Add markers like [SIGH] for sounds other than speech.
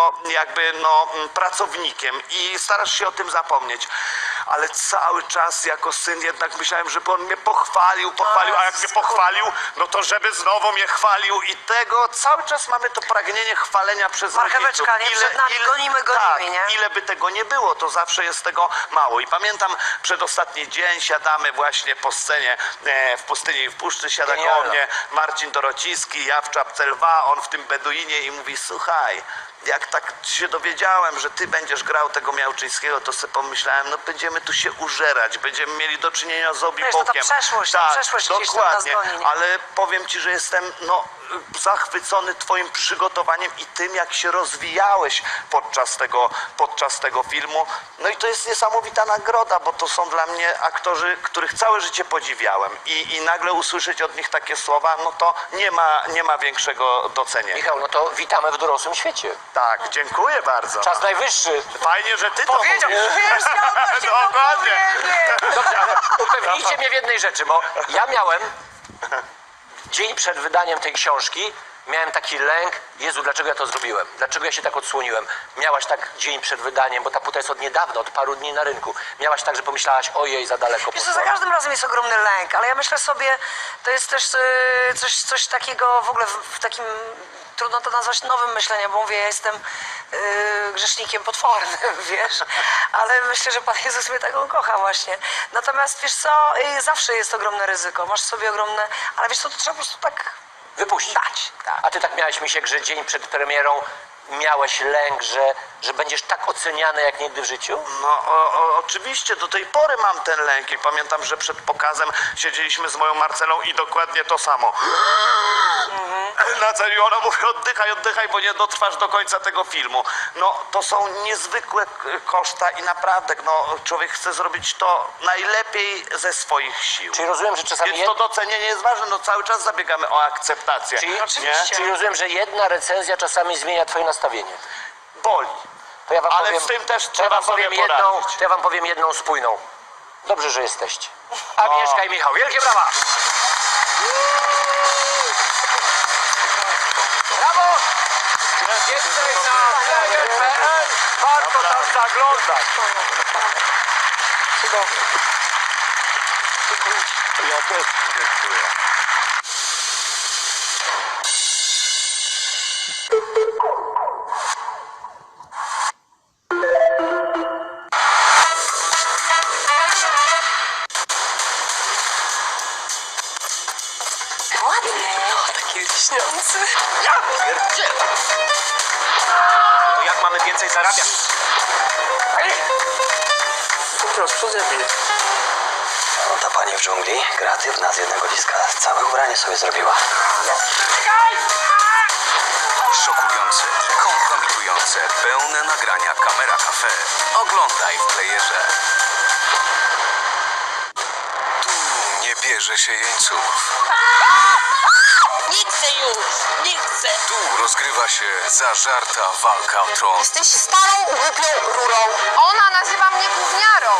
no, jakby no, mm, pracownikiem i starasz się o tym zapomnieć. Ale cały czas jako syn jednak myślałem, żeby on mnie pochwalił, pochwalił, a jak mnie pochwalił, no to żeby znowu mnie chwalił i tego cały czas mamy to pragnienie chwalenia przez Marcheweczka, rodziców. nie? Przed nami, gonimy, gonimy, tak, nie? ile by tego nie było, to zawsze jest tego mało. I pamiętam przedostatni dzień, siadamy właśnie po scenie e, w pustyni i w puszczy, siada koło Genialne. mnie Marcin Dorociński, ja w czapce lwa, on w tym Beduinie i mówi, słuchaj, jak tak się dowiedziałem, że ty będziesz grał tego Miałczyńskiego, to sobie pomyślałem, no będziemy tu się użerać, będziemy mieli do czynienia z Wiesz, no to obibokiem. przeszłość, to tak, przeszłość gdzieś tam dokładnie, ale powiem ci, że jestem no, zachwycony twoim przygotowaniem i tym, jak się rozwijałeś podczas tego, podczas tego filmu. No i to jest niesamowita nagroda, bo to są dla mnie aktorzy, których całe życie podziwiałem i, i nagle usłyszeć od nich takie słowa, no to nie ma, nie ma większego docenienia. Michał, no to witamy w dorosłym świecie. Tak, dziękuję bardzo. Czas najwyższy. Fajnie, że ty Powiedział, to mówisz. wiesz, [LAUGHS] to Dokładnie. Dobrze, ale upewnijcie mnie w jednej rzeczy, bo ja miałem dzień przed wydaniem tej książki, miałem taki lęk, Jezu, dlaczego ja to zrobiłem? Dlaczego ja się tak odsłoniłem? Miałaś tak dzień przed wydaniem, bo ta płyta jest od niedawna, od paru dni na rynku. Miałaś tak, że pomyślałaś, ojej, za daleko Wiesz co, za każdym razem jest ogromny lęk, ale ja myślę sobie, to jest też e, coś, coś takiego w ogóle w, w takim, trudno to nazwać nowym myśleniem, bo mówię, ja jestem e, grzesznikiem potwornym, [LAUGHS] wiesz, ale myślę, że Pan Jezus mnie taką kocha właśnie. Natomiast wiesz co, e, zawsze jest ogromne ryzyko, masz sobie ogromne, ale wiesz co, to trzeba po prostu tak Wypuścić. Tak. A ty tak miałeś, Misiek, że dzień przed premierą miałeś lęk, że, że będziesz tak oceniany jak nigdy w życiu? No o, o, oczywiście, do tej pory mam ten lęk i pamiętam, że przed pokazem siedzieliśmy z moją Marcelą i dokładnie to samo. [LAUGHS] Na co i ona mówi, oddychaj, oddychaj, bo nie dotrwasz do końca tego filmu. No to są niezwykłe koszta i naprawdę, no człowiek chce zrobić to najlepiej ze swoich sił. Czyli rozumiem, że czasami... Więc to docenienie jest ważne, no cały czas zabiegamy o akceptację. Czyli, czyli rozumiem, że jedna recenzja czasami zmienia twoje nastawienie. Boli. To ja wam Ale powiem, z tym też ja trzeba powiem sobie jedną, poradzić. to ja wam powiem jedną spójną. Dobrze, że jesteście. Agnieszka i Michał, wielkie brawa! Więcej na dziękuję. Ładny. No, taki lśniący. Ja pierdzielę. Jak mamy więcej zarabiać? No ta pani w dżungli, kreatywna z jednego diska, całe ubranie sobie zrobiła. Szokujące i kompromitujące, pełne nagrania Kamera Cafe. Oglądaj w playerze. Tu nie bierze się jeńców. Nie chcę już, nie chcę. Tu rozgrywa się zażarta walka o tron. Jesteś starą, głupią rurą. Ona nazywa mnie gówniarą.